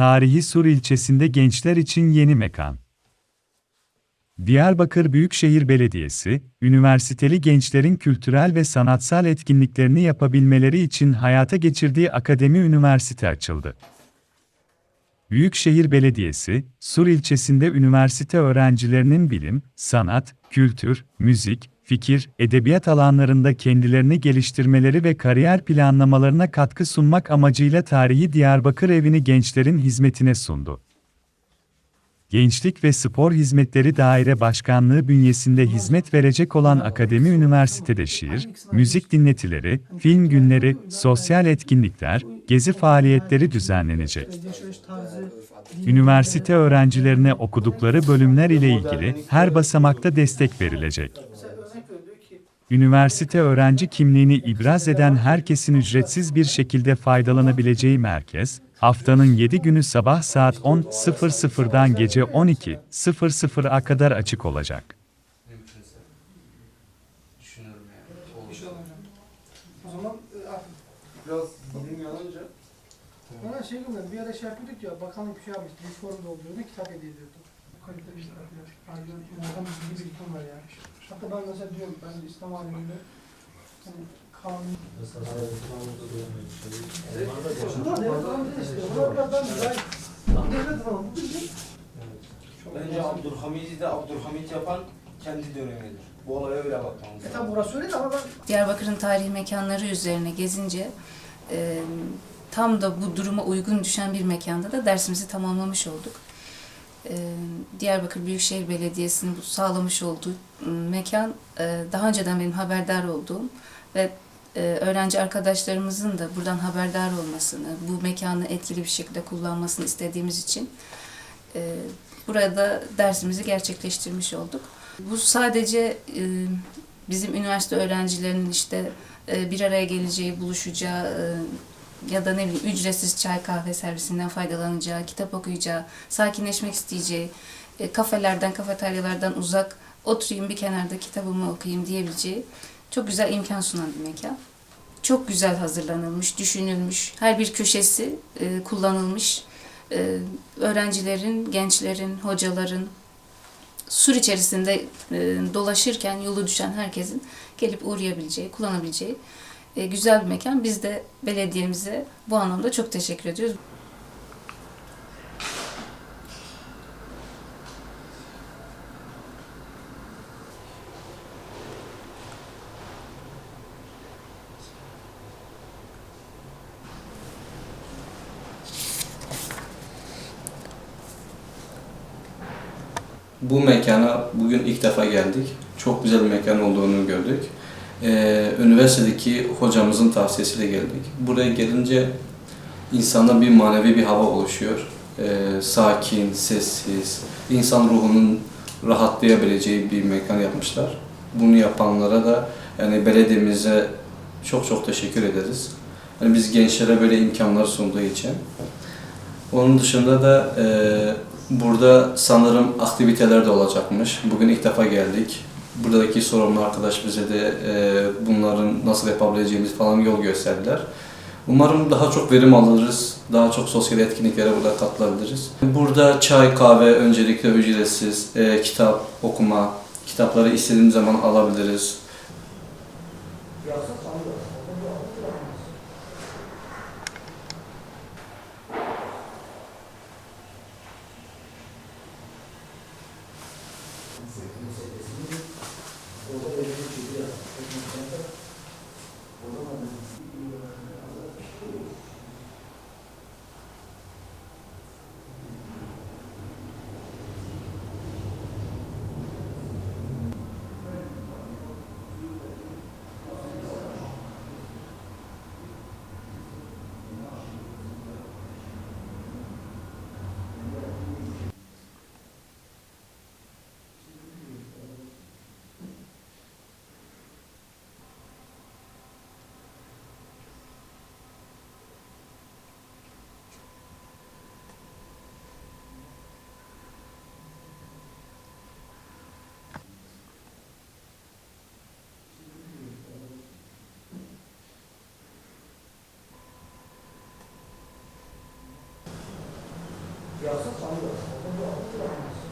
Tarihi Sur ilçesinde gençler için yeni mekan. Diyarbakır Büyükşehir Belediyesi, üniversiteli gençlerin kültürel ve sanatsal etkinliklerini yapabilmeleri için hayata geçirdiği Akademi Üniversite açıldı. Büyükşehir Belediyesi, Sur ilçesinde üniversite öğrencilerinin bilim, sanat, kültür, müzik, fikir, edebiyat alanlarında kendilerini geliştirmeleri ve kariyer planlamalarına katkı sunmak amacıyla tarihi Diyarbakır evini gençlerin hizmetine sundu. Gençlik ve Spor Hizmetleri Daire Başkanlığı bünyesinde hizmet verecek olan Akademi Üniversitede şiir, müzik dinletileri, film günleri, sosyal etkinlikler, gezi faaliyetleri düzenlenecek. Üniversite öğrencilerine okudukları bölümler ile ilgili her basamakta destek verilecek. Üniversite öğrenci kimliğini ibraz eden herkesin ücretsiz bir şekilde faydalanabileceği merkez, haftanın 7 günü sabah saat 10.00'dan gece 12.00'a kadar açık olacak. E, yanınca bana şey gibi bir ara şey yapıyorduk ya bakanlık bir şey yapmıştı. Bir forum dolduruyordu, kitap hediye ediyordu. Kaliteli bir kitap ya. Harbiden muazzam bir bilgi birikim var yani. Hatta ben mesela diyorum ben de İslam aleminde hani kanun... Bunlar devlet aleminde işte. Bunlardan gayet devlet falan. Bu bizim bence Abdülhamid'i de Abdülhamid yapan kendi dönemidir. Bu olaya öyle bakmamız E tabi orası öyle de ama ben Diyarbakır'ın tarihi mekanları üzerine gezince e, tam da bu duruma uygun düşen bir mekanda da dersimizi tamamlamış olduk. Diyarbakır Büyükşehir Belediyesi'nin sağlamış olduğu mekan daha önceden benim haberdar olduğum ve öğrenci arkadaşlarımızın da buradan haberdar olmasını, bu mekanı etkili bir şekilde kullanmasını istediğimiz için burada dersimizi gerçekleştirmiş olduk. Bu sadece bizim üniversite öğrencilerinin işte bir araya geleceği, buluşacağı ya da ne bileyim ücretsiz çay kahve servisinden faydalanacağı, kitap okuyacağı, sakinleşmek isteyeceği, e, kafelerden, kafeteryalardan uzak oturayım bir kenarda kitabımı okuyayım diyebileceği çok güzel imkan sunan bir mekan. Çok güzel hazırlanılmış, düşünülmüş, her bir köşesi e, kullanılmış. E, öğrencilerin, gençlerin, hocaların, sur içerisinde e, dolaşırken yolu düşen herkesin gelip uğrayabileceği, kullanabileceği e, güzel bir mekan. Biz de belediyemize bu anlamda çok teşekkür ediyoruz. Bu mekana bugün ilk defa geldik. Çok güzel bir mekan olduğunu gördük. Ee, üniversitedeki hocamızın tavsiyesiyle geldik. Buraya gelince insanda bir manevi bir hava oluşuyor. Ee, sakin, sessiz, insan ruhunun rahatlayabileceği bir mekan yapmışlar. Bunu yapanlara da yani belediyemize çok çok teşekkür ederiz. Yani biz gençlere böyle imkanlar sunduğu için. Onun dışında da e, burada sanırım aktiviteler de olacakmış. Bugün ilk defa geldik buradaki sorumlu arkadaş bize de e, bunların nasıl yapabileceğimiz falan yol gösterdiler. Umarım daha çok verim alırız, daha çok sosyal etkinliklere burada katılabiliriz. Burada çay, kahve öncelikle ücretsiz, e, kitap okuma, kitapları istediğimiz zaman alabiliriz. Thank you. Gracias. 여섯 정도, 그 정도